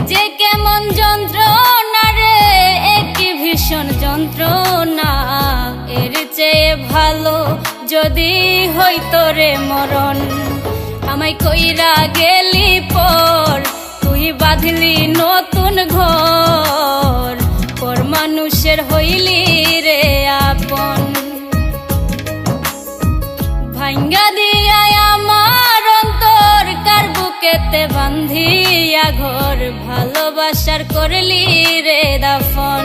যে কেমন যন্ত্রণা রে একটি ভীষণ যন্ত্রণা। এর চেয়ে ভালো যদি হইতো রে মরণ। আমায় কইরা গেলি পর, তুই বাঁধলি নতুন ঘর। পর মানুষের হইলি রে আপন। ভাঙ্গা দিয়া আমার অন্তর কার বুকেতে বান্ধিয়া ঘর ভালোবাসার করলি রে দাফন।